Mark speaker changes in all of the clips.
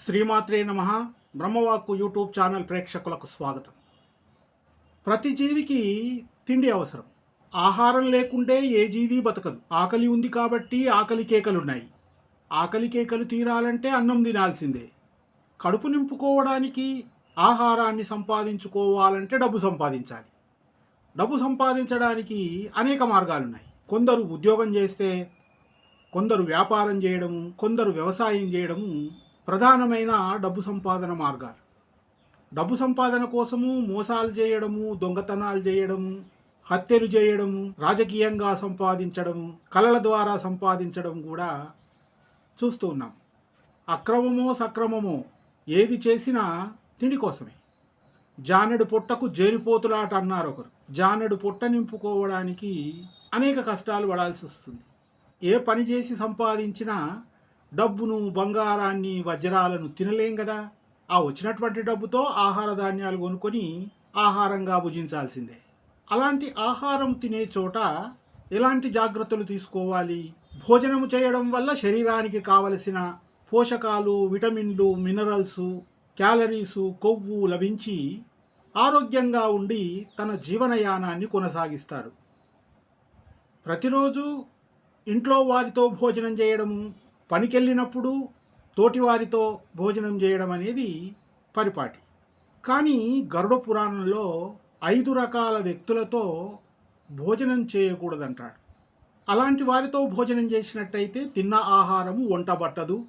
Speaker 1: శ్రీమాత్రే నమ. బ్రహ్మవాక్కు YouTube channel ప్రేక్షకులకు స్వాగతం. ప్రతి జీవికి తిండి అవసరం. ఆహారం లేకుంటే ఏ జీవి బతకదు. ఆకలి ఉంది కాబట్టి ఆకలి కేకలున్నాయి. ఆకలి కేకలు తీరాలంటే అన్నం తినాల్సిందే. కడుపు నింపుకోవడానికి ఆహారాన్ని సంపాదించుకోవాలంటే డబ్బు సంపాదించాలి. డబ్బు సంపాదించడానికి అనేక మార్గాలున్నాయి. కొందరు ఉద్యోగం చేస్తే కొందరు వ్యాపారం చేయడము కొందరు వ్యవసాయం చేయడము ప్రధానమైన డబ్బు సంపాదన మార్గాలు. డబ్బు సంపాదన కోసము మోసాలు చేయడము దొంగతనాలు చేయడము హత్యలు చేయడము రాజకీయంగా సంపాదించడము కళల ద్వారా సంపాదించడం కూడా చూస్తూ ఉన్నాం. అక్రమమో సక్రమమో ఏది చేసినా తిండి కోసమే. జానెడు పొట్టకు జేరిపోతులాట అన్నారు ఒకరు. జానెడు పొట్ట నింపుకోవడానికి అనేక కష్టాలు పడాల్సి వస్తుంది. ఏ పని చేసి సంపాదించినా డబ్బును బంగారాన్ని వజ్రాలను తినలేం కదా ఆ వచ్చినటువంటి డబ్బుతో ఆహార ధాన్యాలు కొనుక్కొని ఆహారంగా భుజించాల్సిందే. అలాంటి ఆహారం తినే చోట ఎలాంటి జాగ్రత్తలు తీసుకోవాలి? భోజనము చేయడం వల్ల శరీరానికి కావలసిన పోషకాలు విటమిన్లు మినరల్స్ క్యాలరీసు కొవ్వు లభించి ఆరోగ్యంగా ఉండి తన జీవనయానాన్ని కొనసాగిస్తాడు. ప్రతిరోజు ఇంట్లో వారితో భోజనం చేయడము పనికెళ్ళినప్పుడు తోటివారితో భోజనం చేయడం అనేది పరిపాటి. కానీ గరుడ పురాణంలో ఐదు రకాల వ్యక్తులతో భోజనం చేయకూడదంటాడు. అలాంటి వారితో భోజనం చేసినట్టయితే తిన్న ఆహారము వంట పట్టదు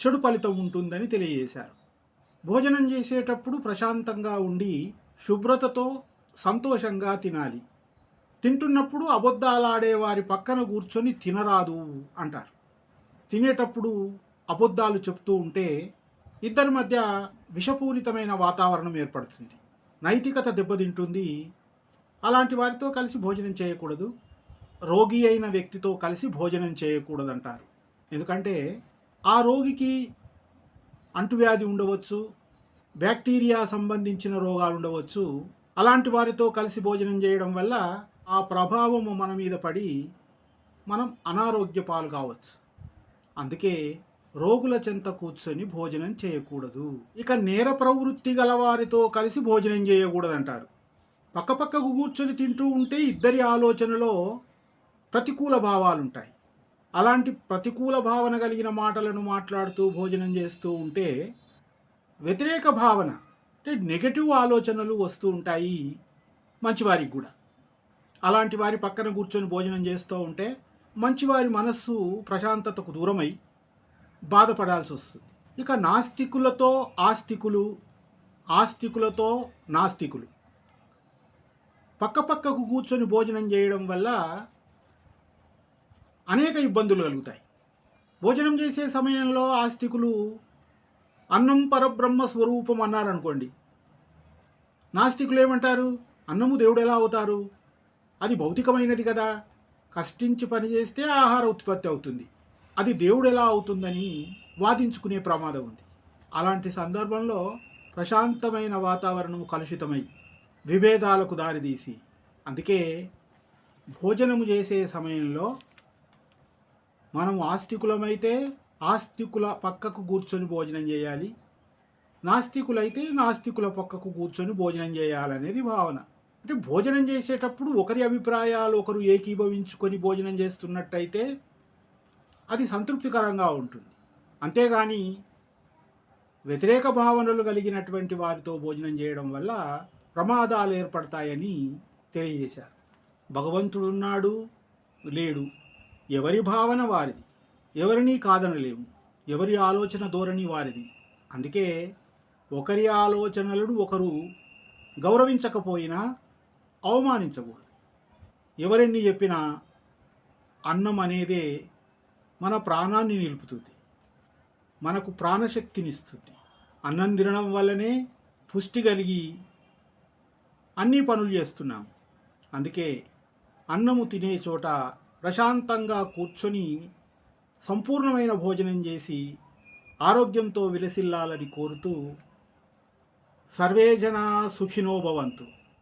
Speaker 1: చెడు ఫలితం ఉంటుందని తెలియజేశారు. భోజనం చేసేటప్పుడు ప్రశాంతంగా ఉండి శుభ్రతతో సంతోషంగా తినాలి. తింటున్నప్పుడు అబద్ధాలాడే వారి పక్కన కూర్చొని తినరాదు అంటారు. తినేటప్పుడు అబద్ధాలు చెప్తూ ఉంటే ఇద్దరి మధ్య విషపూరితమైన వాతావరణం ఏర్పడుతుంది. నైతికత దెబ్బతింటుంది. అలాంటి వారితో కలిసి భోజనం చేయకూడదు. రోగి అయిన వ్యక్తితో కలిసి భోజనం చేయకూడదంటారు. ఎందుకంటే ఆ రోగికి అంటువ్యాధి ఉండవచ్చు బ్యాక్టీరియా సంబంధించిన రోగాలు ఉండవచ్చు. అలాంటి వారితో కలిసి భోజనం చేయడం వల్ల ఆ ప్రభావము మన మీద పడి మనం అనారోగ్య పాలు కావచ్చు. అందుకే రోగుల చెంత కూర్చొని భోజనం చేయకూడదు. ఇక నేర ప్రవృత్తి గల వారితో కలిసి భోజనం చేయకూడదంటారు. పక్కపక్కకు కూర్చొని తింటూ ఉంటే ఇద్దరి ఆలోచనలో ప్రతికూల భావాలు ఉంటాయి అలాంటి ప్రతికూల భావన కలిగిన మాటలను మాట్లాడుతూ భోజనం చేస్తూ ఉంటే వ్యతిరేక భావన అంటే నెగటివ్ ఆలోచనలు వస్తూ ఉంటాయి మంచివారికి కూడా. అలాంటి వారి పక్కన కూర్చొని భోజనం చేస్తూ ఉంటే మంచివారి మనస్సు ప్రశాంతతకు దూరమై బాధపడాల్సి వస్తుంది. ఇక నాస్తికులతో ఆస్తికులు ఆస్తికులతో నాస్తికులు. పక్కపక్కకు కూర్చొని భోజనం చేయడం వల్ల అనేక ఇబ్బందులు కలుగుతాయి. భోజనం చేసే సమయంలో ఆస్తికులు అన్నం పరబ్రహ్మ స్వరూపం అన్నారనుకోండి. నాస్తికులు ఏమంటారు? అన్నము దేవుడు ఎలా అవుతారు? అది భౌతికమైనది కదా. కష్టించి పని చేస్తే ఆహార ఉత్పత్తి అవుతుంది. అది దేవుడు ఎలా అవుతుందని వాదించుకునే ప్రమాదం ఉంది. అలాంటి సందర్భంలో ప్రశాంతమైన వాతావరణం కలుషితమై విభేదాలకు దారితీసి అందుకే భోజనము చేసే సమయంలో మనం ఆస్తికులమైతే ఆస్తికుల పక్కకు కూర్చొని భోజనం చేయాలి. నాస్తికులైతే నాస్తికుల పక్కకు కూర్చొని భోజనం చేయాలనేది భావన. అంటే భోజనం చేసేటప్పుడు ఒకరి అభిప్రాయాలు ఒకరు ఏకీభవించుకొని భోజనం చేస్తున్నట్టయితే అది సంతృప్తికరంగా ఉంటుంది. అంతేగాని వ్యతిరేక భావనలు కలిగినటువంటి వారితో భోజనం చేయడం వల్ల ప్రమాదాలు ఏర్పడతాయని తెలియజేశారు. భగవంతుడున్నాడు లేడు. ఎవరి భావన వారిది? ఎవరిని కాదనలేము. ఎవరి ఆలోచన ధోరణి వారిది? అందుకే ఒకరి ఆలోచనలను ఒకరు గౌరవించకపోయినా అవమానించకూడదు. ఎవరెన్ని చెప్పినా అన్నం అనేదే మన ప్రాణాన్ని నిలుపుతుంది. మనకు ప్రాణశక్తినిస్తుంది అన్నం తినడం వల్లనే పుష్టి కలిగి అన్ని పనులు చేస్తున్నాం. అందుకే అన్నము తినే చోట ప్రశాంతంగా కూర్చొని సంపూర్ణమైన భోజనం చేసి ఆరోగ్యంతో విలసిల్లాలని కోరుతూ సర్వేజనా సుఖినోభవంతు